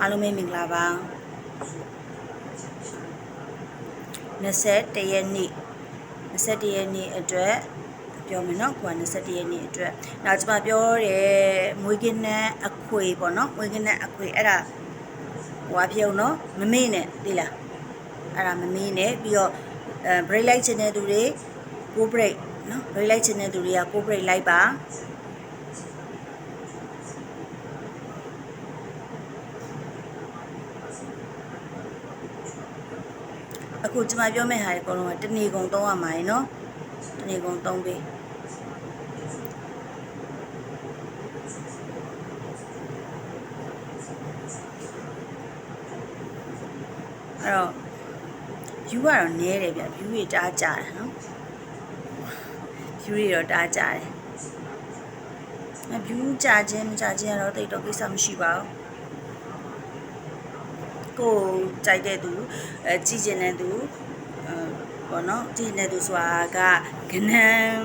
အားလုံးပဲမင်္ဂလာပါ21ရက်နေ့21ရက်နေ့အတွက်ပြောမယ်နော်ကွာ21ရက်နေ့အတွက်နောက်ကျွန်မပြောတယ်မွေးကင်းနဲ့အခွေပေါ့နော်မွေးကင်းနဲ့အခွေအဲ့ဒါဟွာပြုံနော်မမေ့နဲ့သိလားအဲ့ဒါမမေ့နဲ့ပြီးတော့အဲ break လိုက်ခြင်းတဲ့သူတွေကို break နော် break လိုက်ခြင်းတဲ့သူတွေကကို break လိုက်ပါ အခုကျွန်မပြောမယ့်ဟာတွေအကုန်လုံးကတဏီကုံသုံးရမှာရယ်နော်တဏီကုံသုံးပေးအဲ့တော့ view ကတော့နည်းတယ်ဗျ view တွေတားကြတယ်နော် view တွေတော့တားကြတယ်အဲ view ကြာခြင်းမကြာခြင်းကတော့တိတ်တော့ကိစ္စမရှိပါဘူး ကိုယ်ကြိုက်တဲ့သူအဲကြည့်ကျင်တဲ့သူအဲပေါ့နော်ကြည့်နေတဲ့သူဆိုတာကကနန်း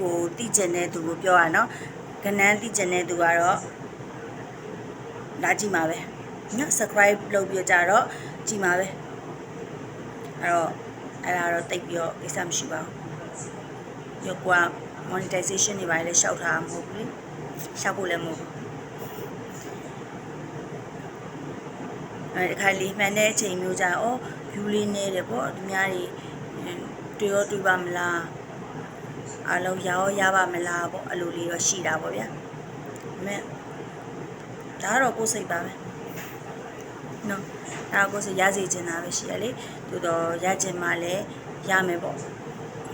ကိုတိကျင်တဲ့သူကိုပြောရနော်ကနန်းတိကျင်တဲ့သူကတော့လာကြည့်မှာပဲနော် subscribe လုပ်ပြကြတော့ကြည့်မှာပဲအဲ့တော့အဲ့ဒါတော့တိတ်ပြီးတော့ကိစ္စမရှိပါဘူးရောကွာ monetization တွေပါလေရှောက်ထားမှာမဟုတ်ဘူးလေရှောက်ဖို့လည်းမဟုတ်ဘူး အဲဒီခါလေးမှန်တဲ့အချိန်မျိုးကြာဩ view လေးနေတယ်ပေါ့သူများတွေတွေ့ရောတွေ့ပါမလားအလုံးရရောရပါမလားပေါ့အလိုလေးတော့ရှိတာပေါ့ဗျာဒါပေမဲ့ဒါကတော့ကိုယ်စိတ်ပါပဲနော်ဒါကိုယ်စိတ်ရစေချင်တာပဲရှိရလေသို့တော့ရချင်မှလည်းရမယ်ပေါ့ဟု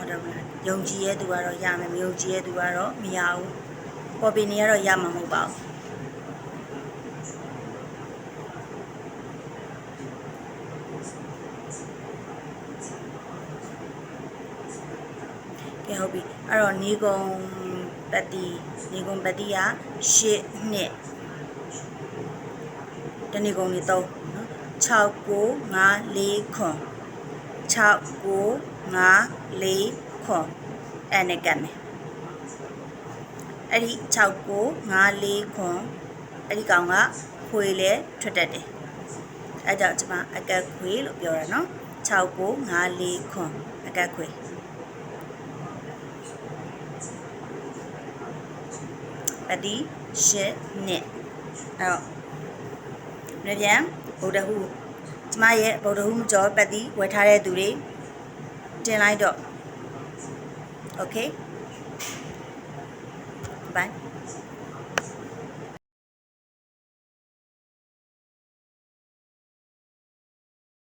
တ်တယ်မလားယုံကြည်ရဲ့သူကတော့ရမယ်မယုံကြည်ရဲ့သူကတော့မရဘူးပေါ်ပင်နေကတော့ရမှာမဟုတ်ပါဘူး ကဲဟုတ်ပြီအဲ့တော့နေကုံပတိနေကုံပတိကရှစ်နှစ်တနေကုံနေ3နော်6 9 5 4ခွန်6 9 5 4ခွန်အဲ့နဲ့ကတ်မယ်အဲ့ဒီ6 9 5 4ခွန်အဲ့ဒီကောင်ကခွေလဲထွက်တတ်တယ်အဲ့ကြောင့်ကျွန်မအကက်ခွေလို့ပြောတာနော်6 9 5 4ခွန်အကက်ခွေ ပတိရှစ်နှစ်အဲ့တော့မြပြန်ဗုဒ္ဓဟူကျမရဲ့ဗုဒ္ဓဟူမကျော်ပတိဝယ်ထားတဲ့သူတွေတင်လိုက်တော့ okay bye